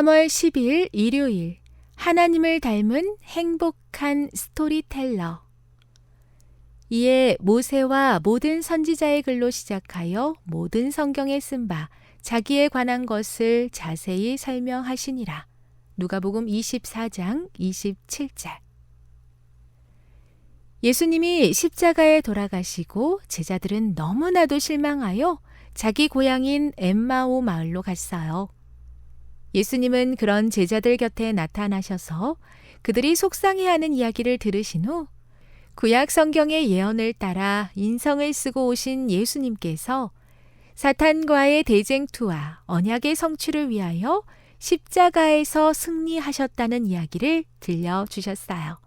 3월 10일 일요일 하나님을 닮은 행복한 스토리텔러 이에 모세와 모든 선지자의 글로 시작하여 모든 성경에 쓴 바 자기에 관한 것을 자세히 설명하시니라. 누가복음 24장 27절 예수님이 십자가에 돌아가시고 제자들은 너무나도 실망하여 자기 고향인 엠마오 마을로 갔어요. 예수님은 그런 제자들 곁에 나타나셔서 그들이 속상해하는 이야기를 들으신 후 구약 성경의 예언을 따라 인성을 쓰고 오신 예수님께서 사탄과의 대쟁투와 언약의 성취를 위하여 십자가에서 승리하셨다는 이야기를 들려주셨어요.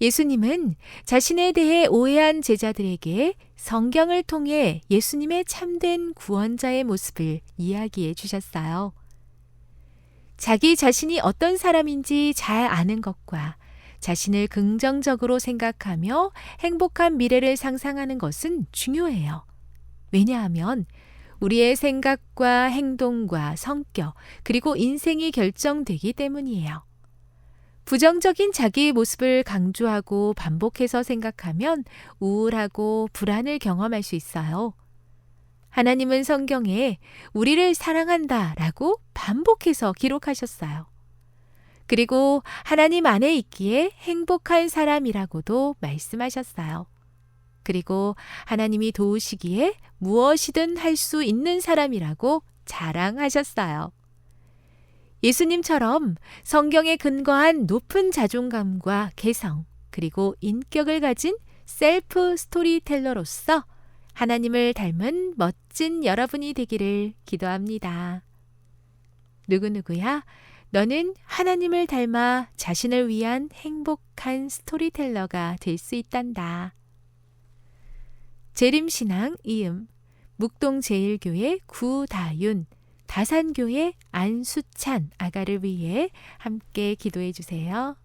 예수님은 자신에 대해 오해한 제자들에게 성경을 통해 예수님의 참된 구원자의 모습을 이야기해 주셨어요. 자기 자신이 어떤 사람인지 잘 아는 것과 자신을 긍정적으로 생각하며 행복한 미래를 상상하는 것은 중요해요. 왜냐하면 우리의 생각과 행동과 성격, 그리고 인생이 결정되기 때문이에요. 부정적인 자기의 모습을 강조하고 반복해서 생각하면 우울하고 불안을 경험할 수 있어요. 하나님은 성경에 우리를 사랑한다 라고 반복해서 기록하셨어요. 그리고 하나님 안에 있기에 행복한 사람이라고도 말씀하셨어요. 그리고 하나님이 도우시기에 무엇이든 할 수 있는 사람이라고 자랑하셨어요. 예수님처럼 성경에 근거한 높은 자존감과 개성, 그리고 인격을 가진 셀프 스토리텔러로서 하나님을 닮은 멋진 여러분이 되기를 기도합니다. 누구누구야? 너는 하나님을 닮아 자신을 위한 행복한 스토리텔러가 될 수 있단다. 재림신앙 이음 묵동제일교회 구다윤 다산교회 안수찬 아가를 위해 함께 기도해 주세요.